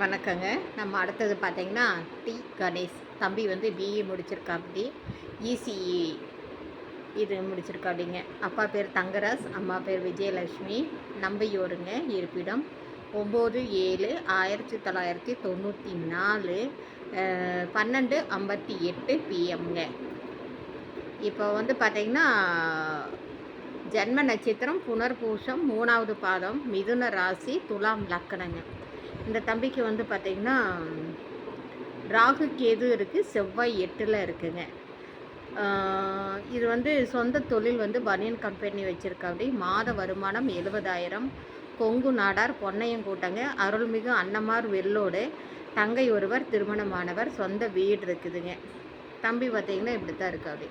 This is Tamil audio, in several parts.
வணக்கங்க. நம்ம அடுத்தது பார்த்தீங்கன்னா டி. கணேஷ் தம்பி வந்து பிஇ முடிச்சிருக்காப்படி இசிஇ e. e. இது முடிச்சிருக்காப்படிங்க அப்பா பேர் தங்கராஜ் அம்மா பேர் விஜயலட்சுமி நம்பியூருங்க இருப்பிடம். ஒம்பது ஏழு ஆயிரத்தி தொள்ளாயிரத்தி தொண்ணூற்றி நாலு பன்னெண்டு ஐம்பத்தி எட்டு பிஎம்ங்க இப்போ வந்து பார்த்தீங்கன்னா ஜென்ம நட்சத்திரம் புனர்பூசம் மூணாவது பாதம் மிதுன ராசி துலாம் லக்கணங்க. இந்த தம்பிக்கு வந்து பார்த்திங்கன்னா ராகு கேது இருக்குது செவ்வாய் எட்டில் இருக்குங்க. இது வந்து சொந்த தொழில் வந்து பனியன் கம்பெனி வச்சுருக்காப்படி மாத வருமானம் எழுபதாயிரம். கொங்கு நாடார் பொன்னையங்கூட்டங்க அருள்மிகு அன்னமார் வெள்ளோடு தங்கை ஒருவர் திருமணமானவர் சொந்த வீடு இருக்குதுங்க. தம்பி பார்த்தீங்கன்னா இப்படி தான் இருக்கு அப்படி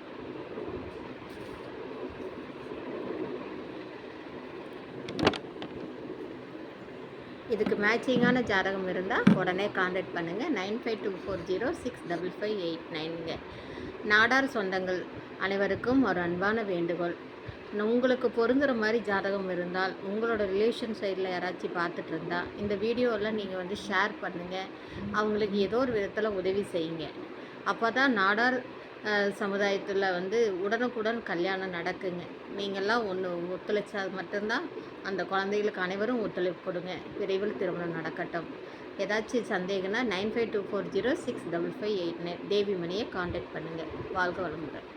இதுக்கு மேட்சிங்கான ஜாதகம் இருந்தால் உடனே காண்டாக்ட் பண்ணுங்கள் nine five two four zero six double five eight நைனுங்க Nadar சொந்தங்கள் அனைவருக்கும் ஒரு அன்பான வேண்டுகோள். உங்களுக்கு பொருந்துகிற மாதிரி ஜாதகம் இருந்தால் உங்களோட ரிலேஷன் சைடில் யாராச்சும் பார்த்துட்டு இருந்தால் இந்த வீடியோவில் நீங்கள் வந்து ஷேர் பண்ணுங்கள் அவங்களுக்கு ஏதோ ஒரு விதத்தில் உதவி செய்யுங்க. அப்போ தான் நாடார் சமுதாயத்தில் வந்து உடனுக்குடன் கல்யாணம் நடக்குங்க. நீங்கள்லாம் ஒன்று ஒத்துழைச்சா மட்டும்தான் அந்த குழந்தைகளுக்கு அனைவரும் ஒத்துழைப்பு கொடுங்க. விரைவில் திருமணம் நடக்கட்டும். ஏதாச்சும் சந்தேகம்னா nine five two four zero six double five eight nine தேவிமணியை contact பண்ணுங்கள் வாழ்க வளமுடன்.